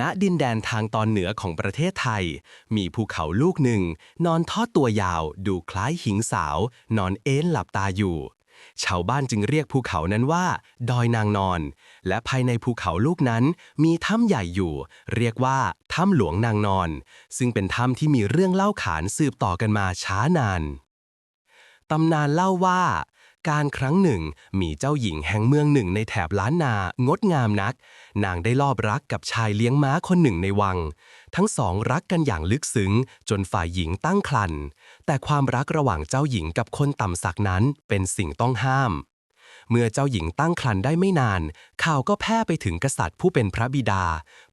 ณดินแดนทางตอนเหนือของประเทศไทย มีภูเขาลูกหนึ่ง นอนทอดตัวยาวดูคล้ายหิงสาว นอนเอ็นหลับตาอยู่ ชาวบ้านจึงเรียกภูเขานั้นว่า ดอยนางนอน และภายในภูเขาลูกนั้น มีถ้ำใหญ่อยู่ เรียกว่าถ้ำหลวงนางนอน ซึ่งเป็นถ้ำที่มีเรื่องเล่าขานสืบต่อกันมาช้านานตำนานเล่าว่า การครั้งหนึ่ง มีเจ้าหญิงแห่งเมืองหนึ่งในแถบล้านนา งดงามนัก นางได้ลอบรักกับชายเลี้ยงม้าคนหนึ่งในวัง ทั้งสองรักกันอย่างลึกซึ้ง จนฝ่ายหญิงตั้งครรภ์แต่ความรักระหว่างเจ้าหญิงกับคนต่ำสักนั้นเป็นสิ่งต้องห้าม เมื่อเจ้าหญิงตั้งครรภ์ได้ไม่นาน ข่าวก็แพร่ไปถึงกษัตริย์ผู้เป็นพระบิดา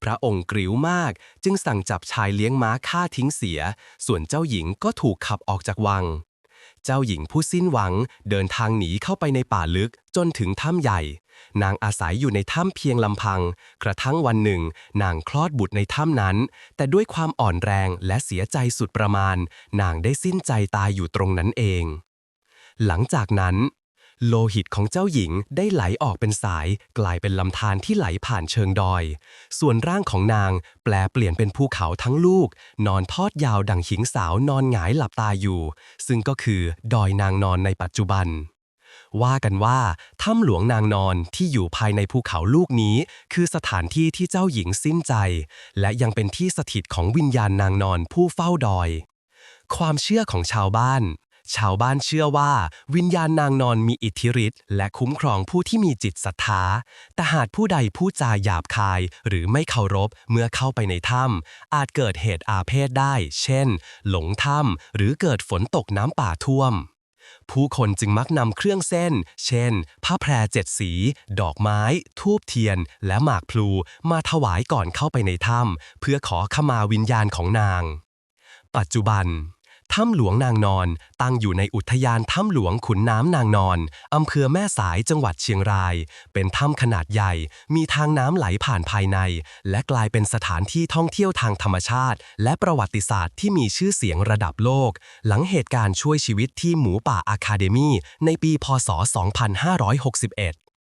พระองค์กริ้วมาก จึงสั่งจับชายเลี้ยงม้าฆ่าทิ้งเสีย ส่วนเจ้าหญิงก็ถูกขับออกจากวัง เจ้าหญิงผู้สิ้นหวังเดินทางหนีเข้าไปในป่าลึกจนถึงถ้ำใหญ่ นางอาศัยอยู่ในถ้ำเพียงลำพัง กระทั่งวันหนึ่ง นางคลอดบุตรในถ้ำนั้น แต่ด้วยความอ่อนแรงและเสียใจสุดประมาณ นางได้สิ้นใจตายอยู่ตรงนั้นเอง หลังจากนั้น โลหิตของเจ้าหญิงได้ไหลออกเป็นสาย กลายเป็นลำธารที่ไหลผ่านเชิงดอย ส่วนร่างของนางแปลเปลี่ยนเป็นภูเขาทั้งลูก นอนทอดยาวดังหิงสาวนอนหงายหลับตาอยู่ ซึ่งก็คือดอยนางนอนในปัจจุบัน ว่ากันว่าถ้ำหลวงนางนอนที่อยู่ภายในภูเขาลูกนี้ คือสถานที่ที่เจ้าหญิงสิ้นใจ และยังเป็นที่สถิตของวิญญาณนางนอนผู้เฝ้าดอยความเชื่อของชาวบ้าน ชาวบ้านเชื่อว่า วิญญาณนางนอนมีอิทธิฤทธิ์และคุ้มครองผู้ที่มีจิตศรัทธา แต่หากผู้ใดพูดจาหยาบคาย หรือไม่เคารพเมื่อเข้าไปในถ้ำอาจเกิดเหตุอาเพศได้ เช่น หลงถ้ำหรือเกิดฝนตกน้ำป่าท่วมผู้คนจึงมักนำเครื่องเส้น เช่น ผ้าแพรเจ็ดสี ดอกไม้ ทูบเทียน และหมากพลู มาถวายก่อนเข้าไปในถ้ำเพื่อขอขมาวิญญาณของนาง ปัจจุบัน ถ้ำหลวงนางนอน ตั้งอยู่ในอุทยานถ้ำหลวงขุนน้ำนางนอน อำเภอแม่สายจังหวัดเชียงราย เป็นถ้ำขนาดใหญ่ มีทางน้ำไหลผ่านภายใน และกลายเป็นสถานที่ท่องเที่ยวทางธรรมชาติ และประวัติศาสตร์ที่มีชื่อเสียงระดับโลก หลังเหตุการณ์ช่วยชีวิตที่หมูป่าอะคาเดมีในปี พศ 2561